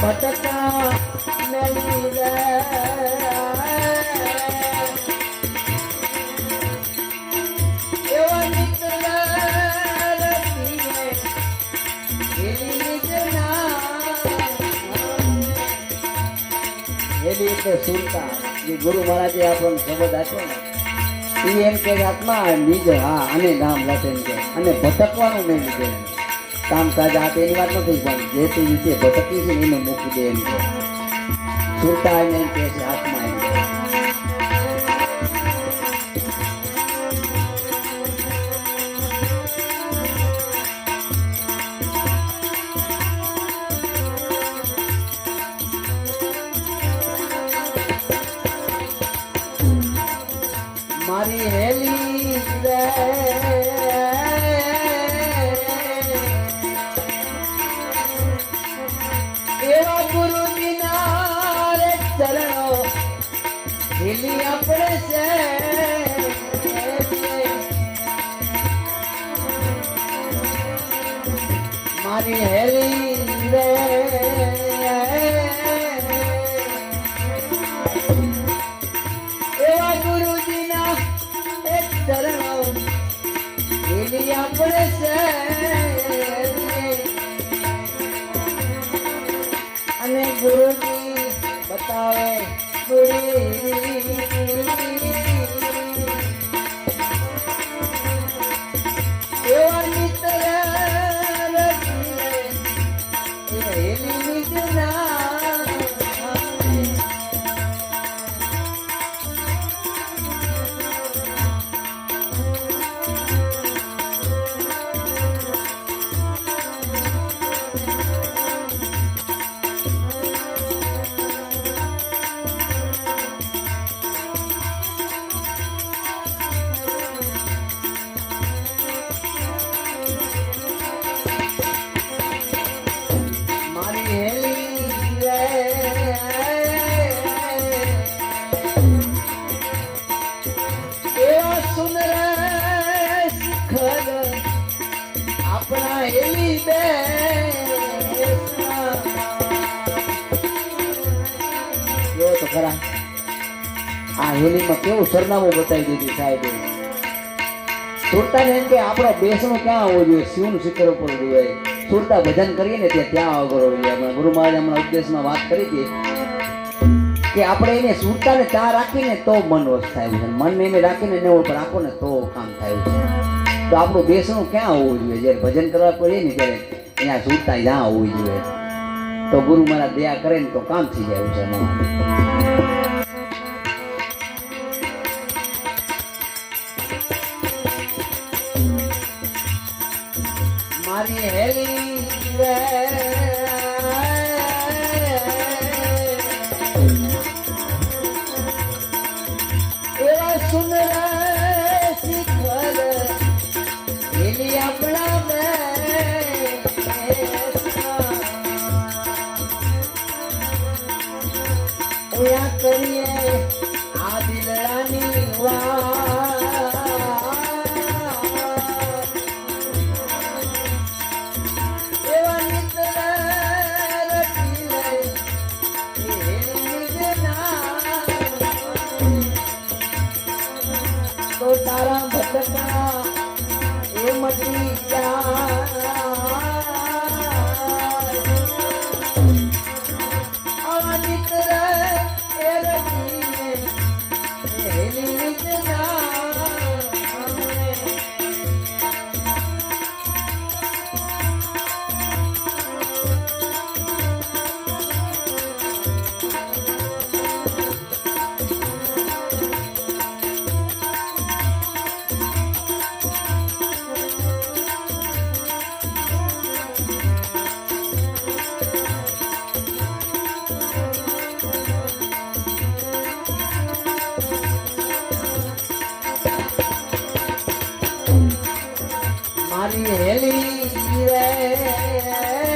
ભટકા. એની સુરતા જે ગુરુ મહારાજે આપણને શબ્દ આપ્યો ને એ એમ કે આત્મા નિજ હા અને નામ લખે અને ભટકવાનું નહીં લીધે એમ. કામ કાજ આ તેની વાત નથી પણ જે તે રીતે ભટકી છે એને મૂકી દે એમ કે સુરતા એને એમ કે છે હેલીમાં કેવું સરનામું બતાવી દીધું સાહેબે? સુરતાને એમ કે આપણો બેસણો ક્યાં આવવું જોઈએ? શિવનું શિખર ઉપર જોઈએ? સુરતા ભજન કરીએ ને ત્યાં ત્યાં હોવું જોઈએ. હમણાં ગુરુ મહારાજ હમણાં ઉપદેશમાં વાત કરી હતી કે આપણે એને સુરતાને ત્યાં રાખીને તો મન વસ થાય છે. મનને એને રાખીને એને ઉપર રાખો ને તો કામ થાય છે. તો આપણું બેસણું ક્યાં હોવું જોઈએ? જ્યારે ભજન કરવા કોઈ ને ત્યારે અહીંયા સુરતા જ્યાં હોવું જોઈએ. તો ગુરુ મહારાજ દયા કરે ને તો કામ થઈ જાય છે મારી હેલી રે.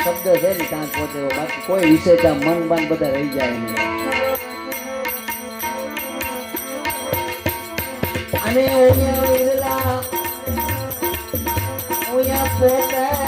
શબ્દ છે ને ત્યાં પોતે બાકી કોઈ વિષય ત્યાં મન બાન બધા રહી જાય અને ઓયા વિરલા ઓયા પોતે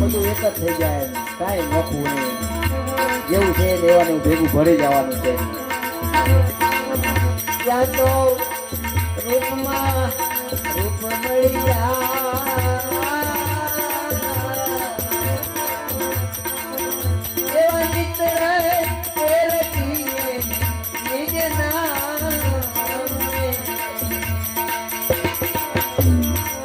બધું એક જ થઈ જાય કાંઈ નોખવું જેવું છે એ લેવાનું ભેગું ભરી જવાનું છે. ત્યાં તો રૂપમાં રૂપ મળી મારી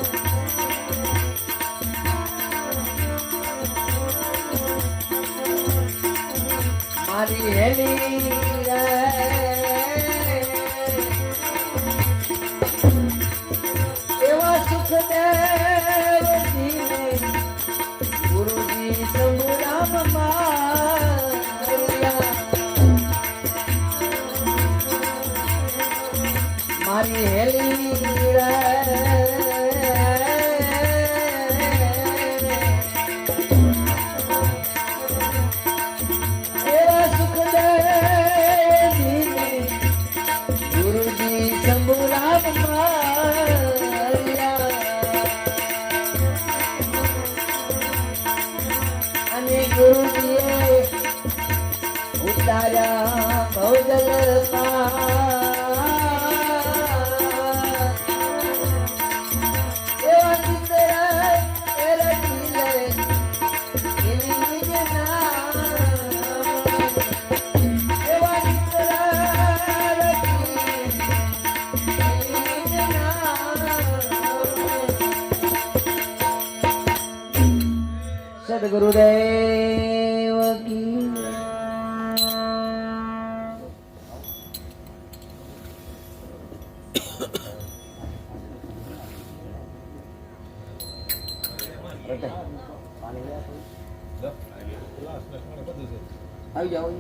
આવી જાઓ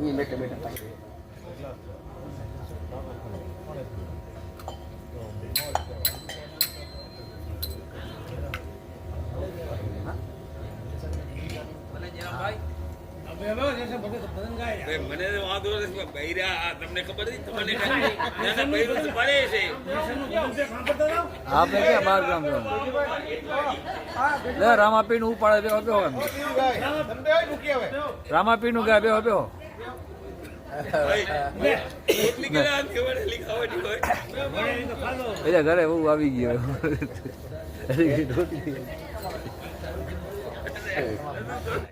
અહીંયા બેઠા મને તો વાંધો નથી બૈરા તમને ખબર નથી તમને કાંઈ? ના, બૈરું તો પડે છે. આપણે ક્યાં બાર ગામ જવાનું લે રામાપીરનું ઉપાડે બેહો બેહો એમ. રામાપી નું ગાય ખાવાની હોય? ઘરે બહુ આવી ગયો.